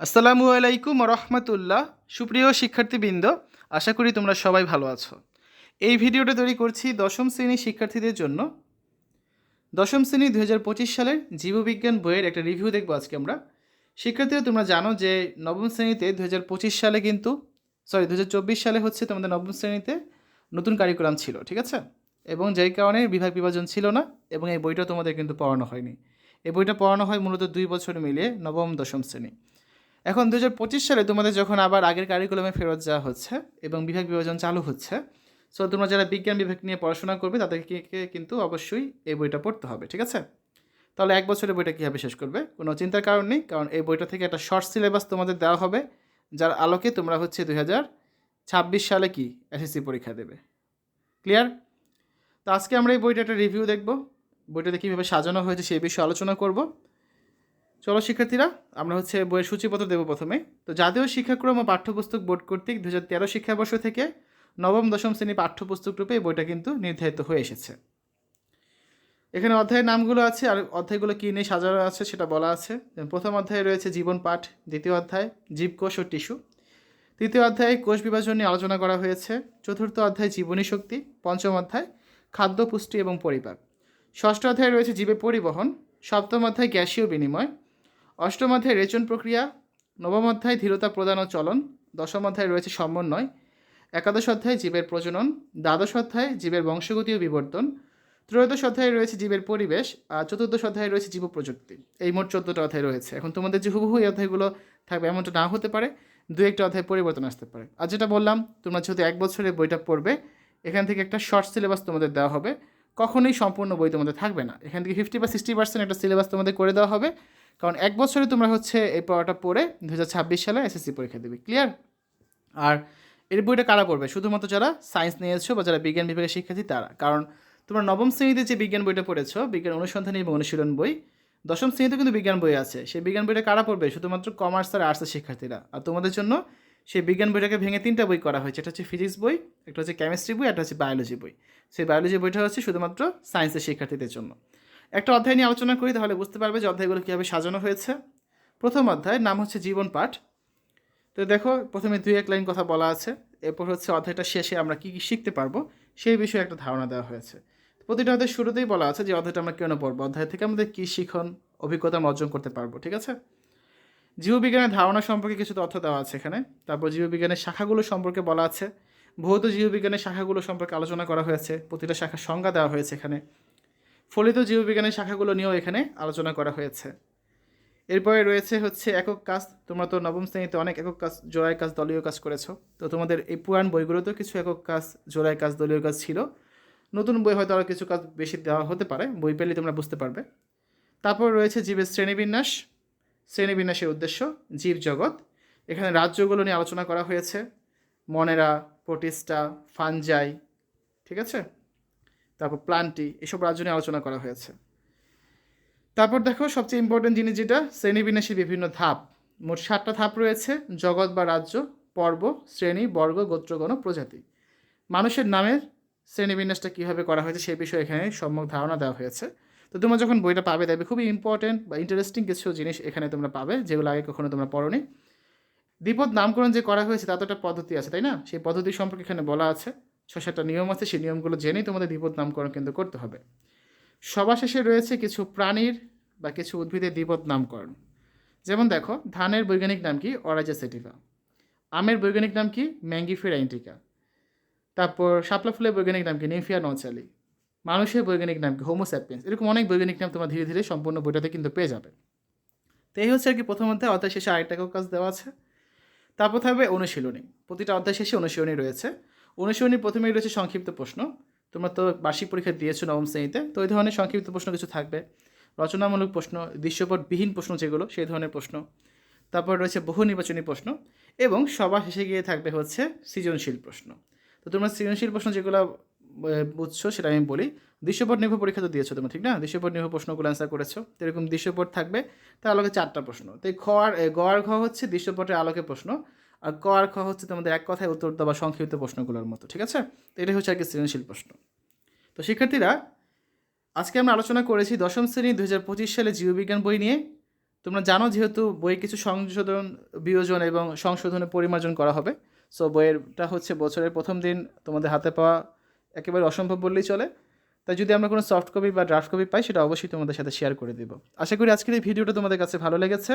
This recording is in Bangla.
আসসালামু আলাইকুম রহমতুল্লাহ। সুপ্রিয় শিক্ষার্থীবৃন্দ, আশা করি তোমরা সবাই ভালো আছো। এই ভিডিওটা তৈরি করছি দশম শ্রেণির শিক্ষার্থীদের জন্য। দশম শ্রেণি দু হাজার পঁচিশ সালের জীববিজ্ঞান বইয়ের একটা রিভিউ দেখব আজকে আমরা। শিক্ষার্থীরা, তোমরা জানো যে নবম শ্রেণীতে দু হাজার পঁচিশ সালে কিন্তু সরি দু হাজার চব্বিশ সালে হচ্ছে তোমাদের নবম শ্রেণীতে নতুন কারিকুলাম ছিল, ঠিক আছে? এবং যেই কারণে বিভাগ বিভাজন ছিল না এবং এই বইটা তোমাদের কিন্তু পড়ানো হয়নি। এই বইটা পড়ানো হয় মূলত দুই বছর মিলিয়ে নবম, দশম শ্রেণি। এখন দু হাজার পঁচিশ সালে তোমাদের যখন আবার আগের কারিকুলামে ফেরত যাওয়া হচ্ছে এবং বিভাগ বিভাজন চালু হচ্ছে সো তোমরা যারা বিজ্ঞান বিভাগ নিয়ে পড়াশোনা করবে তাদেরকে কিন্তু অবশ্যই এই বইটা পড়তে হবে, ঠিক আছে? তাহলে এক বছরের বইটা কীভাবে শেষ করবে? কোনো চিন্তার কারণ নেই, কারণ এই বইটা থেকে একটা শর্ট সিলেবাস তোমাদের দেওয়া হবে, যার আলোকে তোমরা হচ্ছে দুই হাজার ছাব্বিশ সালে কি এসএসসি পরীক্ষা দেবে। ক্লিয়ার তো আজকে আমরা এই বইটা একটা রিভিউ দেখব। বইটাতে কীভাবে সাজানো হয়েছে সেই বিষয়ে আলোচনা করব। চলো শিক্ষার্থীরা, আমরা হচ্ছে বইয়ের সূচিপত্র দেবো প্রথমে। তো জাতীয় শিক্ষাক্রম ও পাঠ্যপুস্তক বোর্ড কর্তৃক দু হাজার তেরো শিক্ষাবর্ষ থেকে নবম, দশম শ্রেণি পাঠ্যপুস্তক রূপে এই বইটা কিন্তু নির্ধারিত হয়ে এসেছে। এখানে অধ্যায়ের নামগুলো আছে, আর অধ্যায়গুলো কী নিয়ে সাজানো আছে সেটা বলা আছে। প্রথম অধ্যায়ে রয়েছে জীবন পাঠ, দ্বিতীয় অধ্যায় জীবকোষ ও টিস্যু। তৃতীয় অধ্যায়ে কোষ বিভাজন নিয়ে আলোচনা করা হয়েছে। চতুর্থ অধ্যায় জীবনী শক্তি। পঞ্চম অধ্যায় খাদ্য, পুষ্টি এবং পরিপাক ষষ্ঠ অধ্যায়ে রয়েছে জীবের পরিবহন। সপ্তম অধ্যায় গ্যাসীয় বিনিময়। অষ্টম অধ্যায় রেচন প্রক্রিয়া, নবম অধ্যায় ধীরতা প্রদান ও চলন, দশম অধ্যায় রয়েছে সমন্বয়, একাদশ অধ্যায় জীবের প্রজনন, দ্বাদশ অধ্যায় জীবের বংশগতি ও বিবর্তন, ত্রয়োদশ অধ্যায়ে রয়েছে জীবের পরিবেশ, আর চতুর্দশ অধ্যায়ে রয়েছে জীব প্রযুক্তি। এই মোট চোদ্দোটা অধ্যায় রয়েছে। এখন তোমাদের যে হুবহু এই অধ্যায়গুলো থাকবে এমনটা না হতে পারে, দু একটা অধ্যায় পরিবর্তন আসতে পারে। আর যেটা বললাম, তোমরা যেহেতু এক বছরের বইটা পড়বে, এখান থেকে একটা শর্ট সিলেবাস তোমাদের দেওয়া হবে। কখনোই সম্পূর্ণ বই তোমাদের থাকবে না। এখান থেকে ফিফটি বা সিক্সটি পার্সেন্ট একটা সিলেবাস তোমাদের করে দেওয়া হবে। কারণ এক বছরে তোমরা হচ্ছে এই পড়াটা পড়ে দু হাজার ছাব্বিশ সালে এসএসসি পরীক্ষা দেবে ক্লিয়ার আর এর বইটা কারা পড়বে? শুধুমাত্র যারা সায়েন্স নিয়েছো বা যারা বিজ্ঞান বিভাগের শিক্ষার্থী তারা। কারণ তোমরা নবম শ্রেণীতে যে বিজ্ঞান বইটা পড়েছো, বিজ্ঞান অনুসন্ধানী এবং অনুশীলন বই, দশম শ্রেণীতে কিন্তু বিজ্ঞান বই আছে। সেই বিজ্ঞান বইটা কারা পড়বে? শুধুমাত্র কমার্স আর আর্টসের শিক্ষার্থীরা। আর তোমাদের জন্য সেই বিজ্ঞান বইটাকে ভেঙে তিনটা বই করা হয়েছে। একটা হচ্ছে ফিজিক্স বই, একটা হচ্ছে কেমিস্ট্রি বই, একটা হচ্ছে বায়োলজি বই। সেই বায়োলজি বইটা হচ্ছে শুধুমাত্র সায়েন্সের শিক্ষার্থীদের জন্য। একটা অধ্যায় নিয়ে আলোচনা করি, তাহলে বুঝতে পারবে যে অধ্যায়গুলো কীভাবে সাজানো হয়েছে। প্রথম অধ্যায় নাম হচ্ছে জীবন পাঠ। তো দেখো, প্রথমে দুই এক লাইন কথা বলা আছে, এরপর হচ্ছে অধ্যায়টা শেষে আমরা কী কী শিখতে পারব সেই বিষয়ে একটা ধারণা দেওয়া হয়েছে। প্রতিটা অধ্যায় শুরুতেই বলা আছে যে অধ্যায়টা আমরা কেন পড়ব, অধ্যায় থেকে আমাদের কী শিখন, অভিজ্ঞতা আমরা অর্জন করতে পারব, ঠিক আছে? জীববিজ্ঞানের ধারণা সম্পর্কে কিছু তথ্য দেওয়া আছে এখানে। তারপর জীববিজ্ঞানের শাখাগুলো সম্পর্কে বলা আছে। ভৌত জীববিজ্ঞানের শাখাগুলো সম্পর্কে আলোচনা করা হয়েছে, প্রতিটা শাখার সংজ্ঞা দেওয়া হয়েছে এখানে। ফলিত জীববিজ্ঞানের শাখাগুলো নিয়েও এখানে আলোচনা করা হয়েছে। এরপরে রয়েছে হচ্ছে একক কাজ। তোমরা তো নবম শ্রেণীতে অনেক একক কাজ, জোড়াই কাজ, দলীয় কাজ করেছ। তো তোমাদের এই পুরাণ বইগুলোতেও কিছু একক কাজ, জোড়াই কাজ, দলীয় কাজ ছিল। নতুন বই হয়তো আরও কিছু কাজ বেশি দেওয়া হতে পারে। বই পেলে তোমরা বুঝতে পারবে। তারপর রয়েছে জীবের শ্রেণীবিন্যাস। শ্রেণীবিন্যাসের উদ্দেশ্য, জীব জগৎ। এখানে রাজ্যগুলো নিয়ে আলোচনা করা হয়েছে। মনেরা, প্রোটিস্টা, ফানজাই, ঠিক আছে? তারপর প্লান্টি, এসব রাজ্য নিয়ে আলোচনা করা হয়েছে। তারপর দেখো, সবচেয়ে ইম্পর্টেন্ট জিনিস যেটা, শ্রেণীবিন্যাসের বিভিন্ন ধাপ। মোট সাতটা ধাপ রয়েছে, জগৎ বা রাজ্য, পর্ব, শ্রেণি, বর্গ গোত্রগণ প্রজাতি। মানুষের নামের শ্রেণীবিন্যাসটা কীভাবে করা হয়েছে সেই বিষয়ে এখানে সম্যক ধারণা দেওয়া হয়েছে। তো তোমরা যখন বইটা পাবে, দেখবে খুবই ইম্পর্টেন্ট বা ইন্টারেস্টিং কিছু জিনিস এখানে তোমরা পাবে, যেগুলো আগে কখনো তোমরা পড়োনি। দ্বিপদ নামকরণ যে করা হয়েছে তার তো একটা পদ্ধতি আছে, তাই না? সেই পদ্ধতি সম্পর্কে এখানে বলা আছে। ছ সাতটা নিয়ম আছে, সেই নিয়মগুলো জেনেই তোমাদের দ্বিপদ নামকরণ কিন্তু করতে হবে। সবার শেষে রয়েছে কিছু প্রাণীর বা কিছু উদ্ভিদের দ্বিপদ নামকরণ। যেমন দেখো, ধানের বৈজ্ঞানিক নাম কি? অরাজা সেটিভা আমের বৈজ্ঞানিক নাম কি? ম্যাঙ্গিফিরা ইন্টিকা তারপর শাপলা ফুলের বৈজ্ঞানিক নাম কি? নিমফিয়া নচালি মানুষের বৈজ্ঞানিক নাম কি? হোমোস্যাপিয়েন্স এরকম অনেক বৈজ্ঞানিক নাম তোমরা ধীরে ধীরে সম্পূর্ণ বইটাতে কিন্তু পেয়ে যাবে। তো এই হচ্ছে আর কি প্রথম অধ্যায়। অধ্যায় শেষে আরেকটা কাজ দেওয়া আছে। তারপর থাকবে অনুশীলনী। প্রতিটা অধ্যায় শেষে অনুশীলনী রয়েছে। অনুশীলনী প্রথমেই রয়েছে সংক্ষিপ্ত প্রশ্ন। তোমরা তো বার্ষিক পরীক্ষা দিয়েছ নবম শ্রেণীতে, তো ওই ধরনের সংক্ষিপ্ত প্রশ্ন কিছু থাকবে। রচনামূলক প্রশ্ন, দৃশ্যপটবিহীন প্রশ্ন যেগুলো, সেই ধরনের প্রশ্ন। তারপর রয়েছে বহু নির্বাচনী প্রশ্ন এবং সবার শেষে গিয়ে থাকবে হচ্ছে সৃজনশীল প্রশ্ন। তো তোমরা সৃজনশীল প্রশ্ন যেগুলো বুঝছ সেটা আমি বলি। দৃশ্যপট নির্ভর পরীক্ষা তো দিয়েছ তোমরা, ঠিক না? দৃশ্যপট নির্ভর প্রশ্নগুলো অ্যান্সার করেছ। তো এরকম দৃশ্যপট থাকবে, তার আলোকে চারটা প্রশ্ন। তো এই খ আর গ আর, ঘ হচ্ছে দৃশ্যপটের আলোকে প্রশ্ন। আর ক আর খ হচ্ছে তোমাদের এক কথায় উত্তর দেওয়া সংক্ষিপ্ত প্রশ্নগুলোর মতো, ঠিক আছে? তো এটাই হচ্ছে আর কি সৃজনশীল প্রশ্ন। তো শিক্ষার্থীরা, আজকে আমরা আলোচনা করেছি দশম শ্রেণি দু হাজার পঁচিশ সালে জীববিজ্ঞান বই নিয়ে। তোমরা জানো যেহেতু বইয়ে কিছু সংশোধন, বিয়োজন এবং সংশোধনে পরিমার্জন করা হবে। সো বইয়েরটা হচ্ছে বছরের প্রথম দিন, তোমাদের হাতে পাওয়া একেবারে অসম্ভব বললেই চলে। তাই যদি আমরা কোনো সফট কপি বা ড্রাফট কপি পাই, সেটা অবশ্যই তোমাদের সাথে শেয়ার করে দেবো। আশা করি আজকের এই ভিডিওটা তোমাদের কাছে ভালো লেগেছে।